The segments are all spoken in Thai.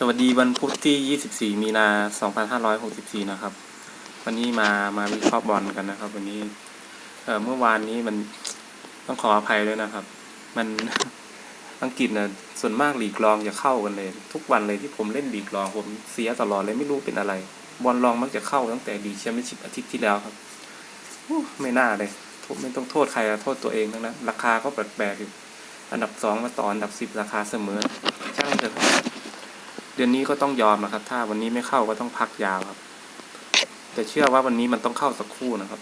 สวัสดีวันพุธที่ 24 มีนา 2564 นะครับ วันนี้มามาวิเคราะห์บอลกันนะครับ วันนี้ เอ่อเมื่อวานนี้มันต้องขออภัยด้วยนะครับ มัน อังกฤษนะส่วนมากหลีกรองจะเข้ากันเลย ทุกวันเลยที่ผมเล่นหลีกรองผมเสียตลอดเลยไม่รู้เป็นอะไร บอลรองมักจะเข้าตั้งแต่ลีแชมเปี้ยนชิพอาทิตย์ที่แล้วครับไม่น่าเลยไม่ต้องโทษใครโทษตัวเองทั้งนั้นราคาก็แปลกๆอยู่อันดับสองมาต่ออันดับสิบราคาเสมอช่างเถอะ เดือนนี้ก็ต้องยอมนะครับ ถ้าวันนี้ไม่เข้าก็ต้องพักยาวครับ แต่เชื่อว่าวันนี้มันต้องเข้าสักคู่นะครับ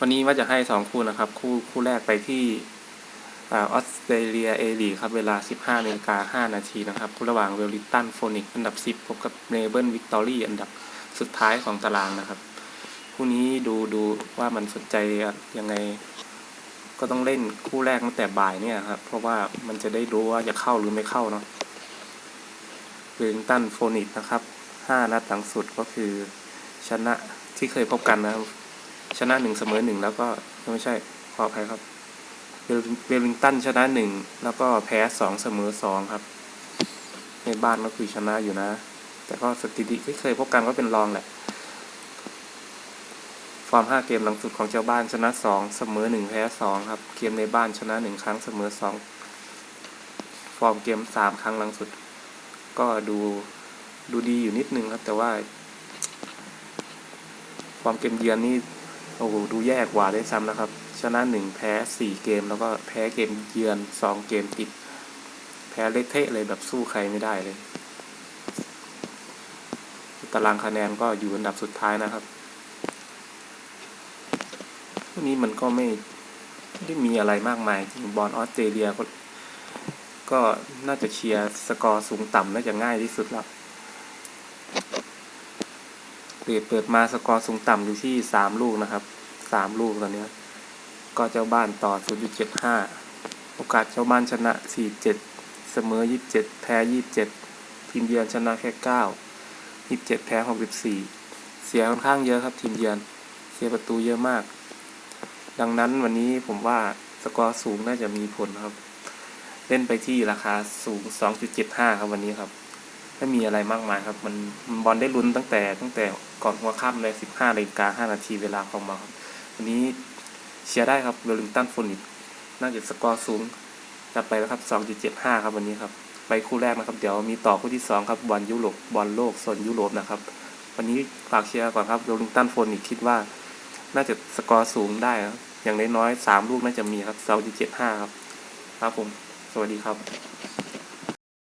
วันนี้ว่าจะให้สองคู่นะครับ คู่คู่แรกไปที่ออสเตรเลียเอลีครับ เวลา 15นาฬิกา5นาทีนะครับคู่ระหว่างเวลลิงตันโฟนิกอันดับ 10 พบกับเนเบิลวิกตอรี่อันดับสุดท้ายของตารางนะครับ คู่นี้ดูดูว่ามันสนใจยังไง ก็ต้องเล่นคู่แรกตั้งแต่บ่ายเนี่ยครับ เพราะว่ามันจะได้รู้ว่าจะเข้าหรือไม่เข้าเนาะ เวลิงตันโฟนิกนะครับห้านัดหลังสุดก็คือชนะที่เคยพบกันนะครับ ชนะหนึ่งเสมอหนึ่งแล้วก็ไม่ใช่ขออภัยครับเวลเวลิงตันชนะหนึ่งแล้วก็แพ้สองเสมอสองครับ ในบ้านก็คือชนะอยู่นะ แต่ก็สถิติที่เคยพบกันก็เป็นรองแหละ ฟอร์มห้าเกมหลังสุดของเจ้าบ้านชนะสองเสมอหนึ่งแพ้สองครับ เกมในบ้านชนะหนึ่งครั้งเสมอสองฟอร์มเกมสามครั้งหลังสุด ก็ดูดูดีอยู่นิดนึงครับ แต่ว่า ความเกมเยือนนี่โอ้โหดูแย่กว่าได้ซ้ำนะครับ ชนะหนึ่งแพ้สี่เกม แล้วก็แพ้เกมเยือนสองเกมติด แพ้เละเทะเลยแบบสู้ใครไม่ได้เลย ตารางคะแนนก็อยู่อันดับสุดท้ายนะครับวันนี้มันก็ไม่ไม่ได้มีอะไรมากมายจึงบอลออสเตรเลียก็ ก็น่าจะเชียร์สกอร์สูงต่ำน่าจะง่ายที่สุดแล้วเปิดเปิดมาสกอร์สูงต่ำอยู่ที่สามลูกนะครับสามลูกตอนเนี้ยก็เจ้าบ้านต่อ 0.75 โอกาสเจ้าบ้านชนะ 47 เสมอ 27 แพ้ 27 ทีมเยือนชนะแค่ 9 27 แพ้ 64 เสียค่อนข้างเยอะครับทีมเยือน เสียประตูเยอะมาก ดังนั้นวันนี้ผมว่าสกอร์สูงน่าจะมีผลครับ เล่นไปที่ราคาสูง 2.75 ครับวันนี้ครับ ไม่มีอะไรมากมายครับ มันบอลได้ลุ้นตั้งแต่ตั้งแต่ก่อนหัวค่ำเลย 15นาฬิกา5นาทีเวลาของมาครับ วันนี้เชียร์ได้ครับเวลลิงตันโฟนิกน่าจะสกอร์สูงจัดไปแล้วครับ 2.75 ครับวันนี้ครับ ไปคู่แรกนะครับ เดี๋ยวมีต่อคู่ที่ 2 ครับบอลยุโรปบอลโลกโซนยุโรปนะครับ วันนี้ฝากเชียร์ก่อนครับเวลลิงตันโฟนิกคิดว่า น่าจะสกอร์สูงได้ครับอย่างน้อยๆ3ลูกน่าจะมีครับ 2.75 ครับ ครับผม วัสดีครับ